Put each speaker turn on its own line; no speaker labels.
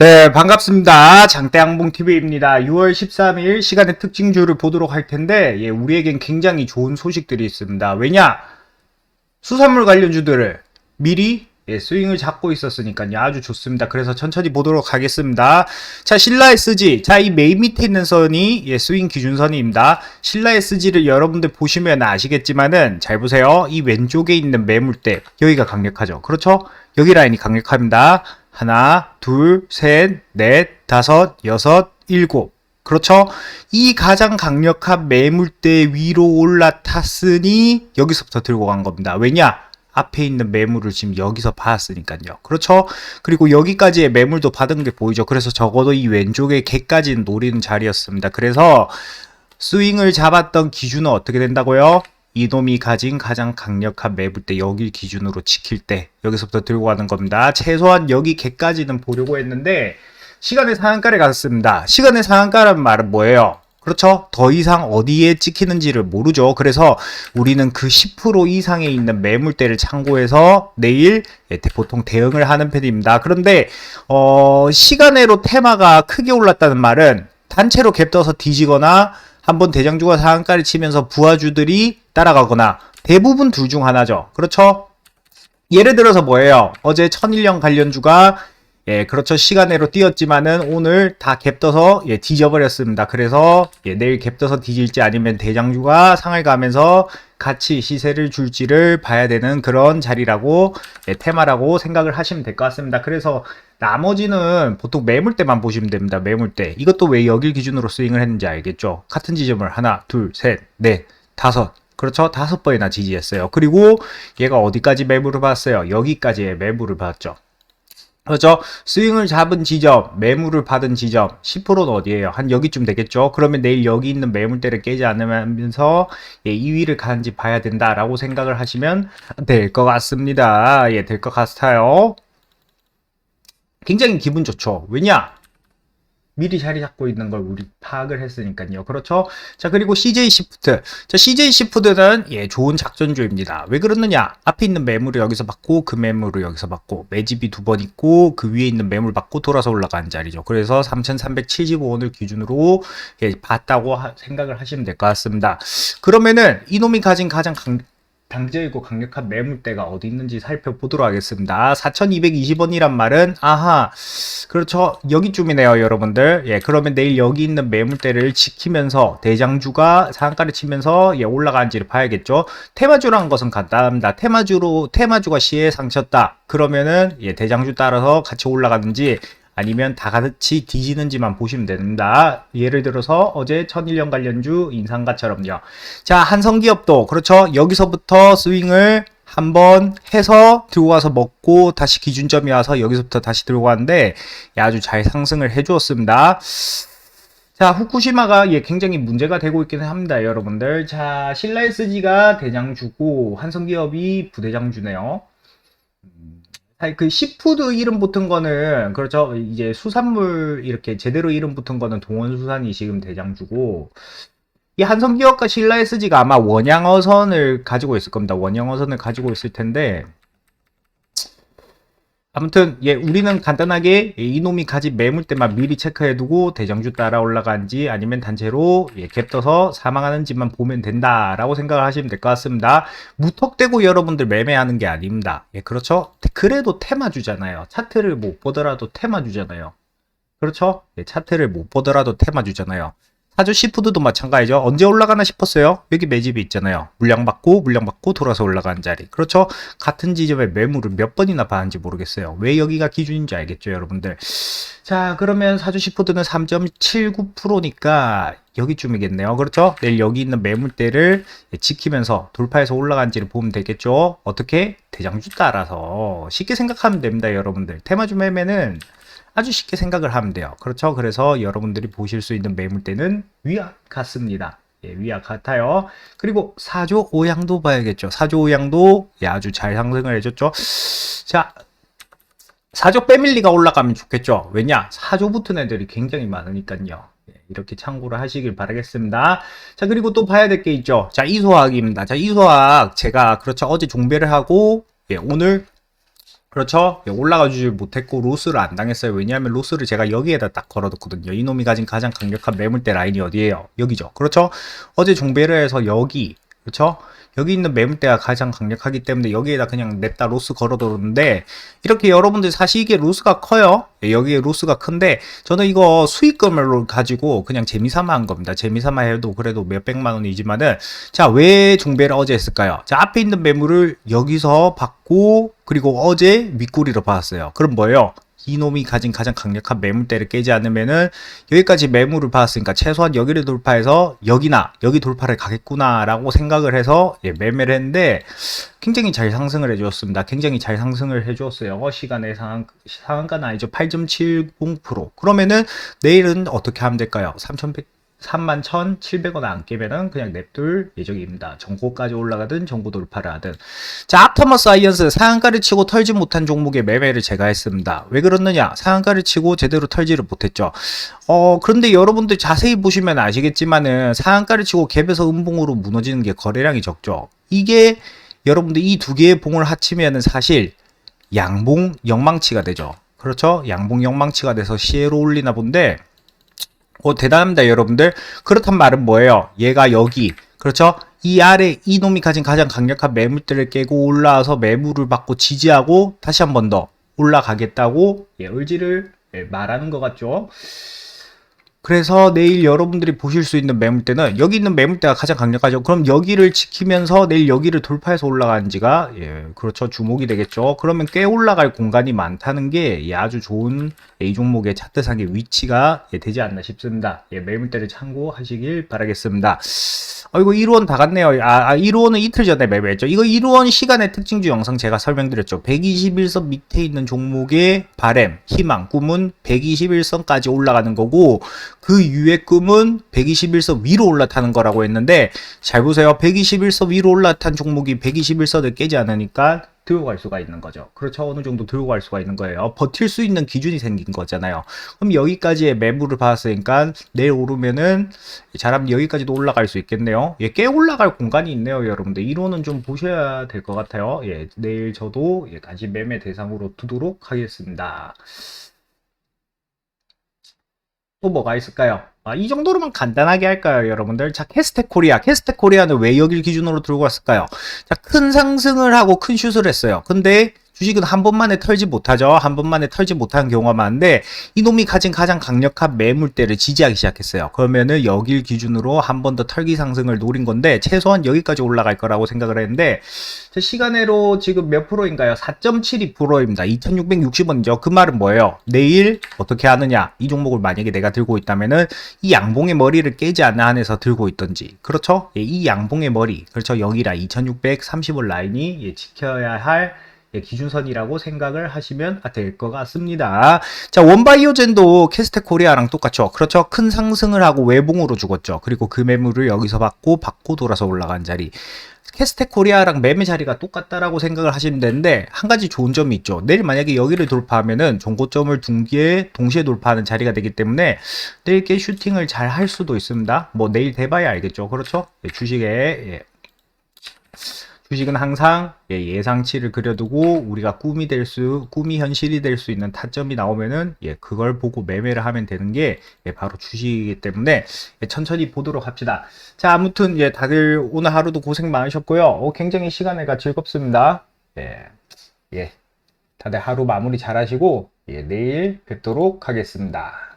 네, 반갑습니다. 장대항봉TV입니다. 6월 13일 시간의 특징주를 보도록 할 텐데, 예, 우리에겐 굉장히 좋은 소식들이 있습니다. 왜냐? 수산물 관련주들을 미리 예, 스윙을 잡고 있었으니까요. 아주 좋습니다. 그래서 천천히 보도록 하겠습니다. 자, 신라 SG. 자, 이 메인 밑에 있는 선이 예, 스윙 기준선입니다. 신라 SG를 여러분들 보시면 아시겠지만은 잘 보세요. 이 왼쪽에 있는 매물대 여기가 강력하죠. 그렇죠? 여기 라인이 강력합니다. 하나, 둘, 셋, 넷, 다섯, 여섯, 일곱. 그렇죠? 이 가장 강력한 매물대 위로 올라탔으니 여기서부터 들고 간 겁니다. 왜냐? 앞에 있는 매물을 지금 여기서 받았으니까요. 그렇죠? 그리고 여기까지의 매물도 받은 게 보이죠. 그래서 적어도 이 왼쪽에 개까지는 노리는 자리였습니다. 그래서 스윙을 잡았던 기준은 어떻게 된다고요? 이놈이 가진 가장 강력한 매물대 여기 기준으로 지킬 때 여기서부터 들고 가는 겁니다. 최소한 여기 개까지는 보려고 했는데 시간의 상한가를 갔습니다. 시간의 상한가라는 말은 뭐예요? 그렇죠? 더 이상 어디에 찍히는지를 모르죠. 그래서 우리는 그 10% 이상에 있는 매물대를 참고해서 내일 예, 대- 보통 대응을 하는 편입니다. 그런데 어, 시간외로 테마가 크게 올랐다는 말은 단체로 갭 떠서 뒤지거나 한번 대장주가 상한가를 치면서 부하주들이 따라가거나 대부분 둘 중 하나죠. 그렇죠? 예를 들어서 뭐예요? 어제 천일령 관련주가 예, 그렇죠. 시간외로 뛰었지만은 오늘 다 갭떠서 예, 뒤져버렸습니다. 그래서 예, 내일 갭떠서 뒤질지 아니면 대장주가 상을 가면서 같이 시세를 줄지를 봐야 되는 그런 자리라고 예, 테마라고 생각을 하시면 될 것 같습니다. 그래서 나머지는 보통 매물대만 보시면 됩니다. 매물대. 이것도 왜 여길 기준으로 스윙을 했는지 알겠죠? 같은 지점을 하나, 둘, 셋, 넷, 다섯. 그렇죠? 다섯 번이나 지지했어요. 그리고 얘가 어디까지 매물을 받았어요? 여기까지의 매물을 받았죠. 그렇죠? 스윙을 잡은 지점, 매물을 받은 지점, 10%는 어디예요? 한 여기쯤 되겠죠? 그러면 내일 여기 있는 매물대를 깨지 않으면서 예, 2위를 가는지 봐야 된다라고 생각을 하시면 될 것 같습니다. 예, 될 것 같아요. 굉장히 기분 좋죠. 왜냐? 미리 자리 잡고 있는 걸 우리 파악을 했으니까요. 그렇죠? 자, 그리고 CJ 시프트. 자, CJ 시프트는 예, 좋은 작전주입니다. 왜 그러느냐? 앞에 있는 매물을 여기서 받고 그 매물을 여기서 받고 매집이 두 번 있고 그 위에 있는 매물 받고 돌아서 올라가는 자리죠. 그래서 3,375원을 기준으로 예, 봤다고 하- 생각을 하시면 될 것 같습니다. 그러면은 이놈이 가진 가장 강, 당재이고 강력한 매물대가 어디 있는지 살펴보도록 하겠습니다. 4220원이란 말은 아하 그렇죠. 여기쯤이네요 여러분들. 예 그러면 내일 여기 있는 매물대를 지키면서 대장주가 상한가를 치면서 예 올라가는지를 봐야겠죠. 테마주라는 것은 간단합니다. 테마주로 테마주가 시에 상쳤다. 그러면은 예 대장주 따라서 같이 올라가는지 아니면 다 같이 뒤지는지만 보시면 됩니다. 예를 들어서 어제 천일년 관련주 인상가처럼요. 자, 한성기업도 그렇죠. 여기서부터 스윙을 한번 해서 들고 와서 먹고 다시 기준점이 와서 여기서부터 다시 예, 아주 잘 상승을 해 주었습니다. 자, 후쿠시마가 예, 굉장히 문제가 되고 있기는 합니다, 여러분들. 자, 신라 SG가 대장주고 한성기업이 부대장주네요. 아니, 그 시푸드 이름 붙은 거는 그렇죠. 이제 수산물 이렇게 제대로 이름 붙은 거는 동원수산이 지금 대장주고 이 한성기업과 신라 SG가 아마 원양어선을 가지고 있을 겁니다. 원양어선을 가지고 있을 텐데 아무튼 예 우리는 간단하게 예, 이놈이 가진 매물대만 미리 체크해두고 대장주 따라 올라간지 아니면 단체로 예, 갭 떠서 사망하는지만 보면 된다라고 생각을 하시면 될 것 같습니다. 무턱대고 여러분들 매매하는 게 아닙니다. 예 그렇죠? 그래도 테마주잖아요. 차트를 못 보더라도 테마주잖아요. 그렇죠? 예, 차트를 못 보더라도 테마주잖아요. 사주 시푸드도 마찬가지죠. 언제 올라가나 싶었어요. 여기 매집이 있잖아요. 물량 받고 물량 받고 돌아서 올라가는 자리. 그렇죠? 같은 지점에 매물을 몇 번이나 받는지 모르겠어요. 왜 여기가 기준인지 알겠죠, 여러분들. 자, 그러면 사주 시푸드는 3.79%니까 여기쯤이겠네요. 그렇죠? 내일 여기 있는 매물대를 지키면서 돌파해서 올라간지를 보면 되겠죠. 어떻게? 대장주 따라서 쉽게 생각하면 됩니다, 여러분들. 테마주 매매는 아주 쉽게 생각을 하면 돼요. 그렇죠? 그래서 여러분들이 보실 수 있는 매물대는 위와 같습니다. 예, 위와 같아요. 그리고 사조 오양도 봐야겠죠. 사조 오양도 예, 아주 잘 상승을 해줬죠. 자, 사조 패밀리가 올라가면 좋겠죠. 왜냐? 사조 붙은 애들이 굉장히 많으니까요. 예, 이렇게 참고를 하시길 바라겠습니다. 자, 그리고 또 봐야 될 게 있죠. 자, 이소학입니다. 자, 이소학 제가 그렇죠. 어제 종배를 하고 예, 오늘 그렇죠? 예, 올라가 주질 못했고 로스를 안 당했어요. 왜냐하면 로스를 제가 여기에다 딱 걸어뒀거든요. 이놈이 가진 가장 강력한 매물대 라인이 어디예요? 여기죠. 그렇죠? 어제 종배를 해서 여기 그렇죠? 여기 있는 매물대가 가장 강력하기 때문에 여기에다 그냥 냅다 로스 걸어뒀는데 이렇게 여러분들 사실 이게 로스가 커요. 예, 여기에 로스가 큰데 저는 이거 수익금을 가지고 그냥 재미삼아 한 겁니다. 재미삼아 해도 그래도 몇백만 원이지만은 자왜 종배를 어제 했을까요? 자 앞에 있는 매물을 여기서 받고 그리고 어제 윗꼬리로 받았어요. 그럼 뭐예요? 이놈이 가진 가장 강력한 매물대를 깨지 않으면은 여기까지 매물을 받았으니까 최소한 여기를 돌파해서 여기나 여기 돌파를 가겠구나라고 생각을 해서 예, 매매를 했는데 굉장히 잘 상승을 해주었습니다. 굉장히 잘 상승을 해주었어요. 시간의 상한, 상한가는 아니죠. 8.70%. 그러면은 내일은 어떻게 하면 될까요? 3,100, 31,700원 안 깨면은 그냥 냅둘 예정입니다. 정고까지 올라가든 정고 돌파를 하든. 자, 아프터머 사이언스 상한가를 치고 털지 못한 종목의 매매를 제가 했습니다. 왜 그렇느냐? 상한가를 치고 제대로 털지를 못했죠. 어, 그런데 여러분들 자세히 보시면 아시겠지만은 상한가를 치고 갭에서 음봉으로 무너지는 게 거래량이 적죠. 이게 여러분들 이 두 개의 봉을 합치면은 사실 양봉 영망치가 되죠. 그렇죠? 양봉 영망치가 돼서 시에로 올리나 본데 어, 대단합니다, 여러분들. 그렇단 말은 뭐예요? 얘가 여기, 그렇죠? 이 아래 이놈이 가진 가장 강력한 매물들을 깨고 올라와서 매물을 받고 지지하고 다시 한 번 더 올라가겠다고 예, 의지를 예, 말하는 것 같죠? 그래서 내일 여러분들이 보실 수 있는 매물대는 여기 있는 매물대가 가장 강력하죠. 그럼 여기를 지키면서 내일 여기를 돌파해서 올라가는지가 예, 그렇죠. 주목이 되겠죠. 그러면 꽤 올라갈 공간이 많다는 게 예, 아주 좋은 A 종목의 차트상의 위치가 예, 되지 않나 싶습니다. 예, 매물대를 참고하시길 바라겠습니다. 어, 이거 1호원 다 갔네요. 아, 아 1호원은 이틀 전에 매매했죠. 이거 1호원 시간의 특징주 영상 제가 설명드렸죠. 121선 밑에 있는 종목의 바램, 희망, 꿈은 121선까지 올라가는 거고 그 위의 꿈은 121선 위로 올라타는 거라고 했는데 잘 보세요. 121선 위로 올라탄 종목이 121선을 깨지 않으니까 들고 갈 수가 있는 거죠. 그렇죠. 어느 정도 들고 갈 수가 있는 거예요. 버틸 수 있는 기준이 생긴 거잖아요. 그럼 여기까지의 매물을 받았으니까 내일 오르면은 잘하면 여기까지도 올라갈 수 있겠네요. 예, 꽤 올라갈 공간이 있네요, 여러분들. 이론은 좀 보셔야 될 것 같아요. 예, 내일 저도 예, 다시 매매 대상으로 두도록 하겠습니다. 또 뭐가 있을까요? 아, 이 정도로만 간단하게 할까요, 여러분들? 자, 캐스텍 코리아. 캐스텍 코리아는 왜 여길 기준으로 들고 왔을까요? 자, 큰 상승을 하고 큰 슛을 했어요. 근데 주식은 한 번만에 털지 못하죠. 한 번만에 털지 못하는 경우가 많은데 이놈이 가진 가장 강력한 매물대를 지지하기 시작했어요. 그러면은 여길 기준으로 한 번 더 털기 상승을 노린 건데 최소한 여기까지 올라갈 거라고 생각을 했는데 시간으로 지금 몇 프로인가요? 4.72%입니다. 2660원이죠. 그 말은 뭐예요? 내일 어떻게 하느냐? 이 종목을 만약에 내가 들고 있다면은 이 양봉의 머리를 깨지 않는 한에서 들고 있던지 그렇죠? 예, 이 양봉의 머리 그렇죠? 여기라 2630원 라인이 예, 지켜야 할 예, 기준선이라고 생각을 하시면 될 것 같습니다. 자, 원바이오젠도 캐스텍 코리아랑 똑같죠. 그렇죠. 큰 상승을 하고 외봉으로 죽었죠. 그리고 그 매물을 여기서 받고 받고 돌아서 올라간 자리. 캐스텍 코리아랑 매매 자리가 똑같다라고 생각을 하시면 되는데 한 가지 좋은 점이 있죠. 내일 만약에 여기를 돌파하면은 종고점을 둥기에 동시에 돌파하는 자리가 되기 때문에 내일 꽤 슈팅을 잘 할 수도 있습니다. 뭐 내일 돼봐야 알겠죠. 그렇죠? 예, 주식에 예. 주식은 항상 예, 상치를 그려두고 우리가 꿈이 될 수, 꿈이 현실이 될 수 있는 타점이 나오면은 예, 그걸 보고 매매를 하면 되는 게 예, 바로 주식이기 때문에 예, 천천히 보도록 합시다. 자, 아무튼 예, 다들 오늘 하루도 고생 많으셨고요. 어, 굉장히 시간에가 즐겁습니다. 예, 예, 다들 하루 마무리 잘 하시고 예, 내일 뵙도록 하겠습니다.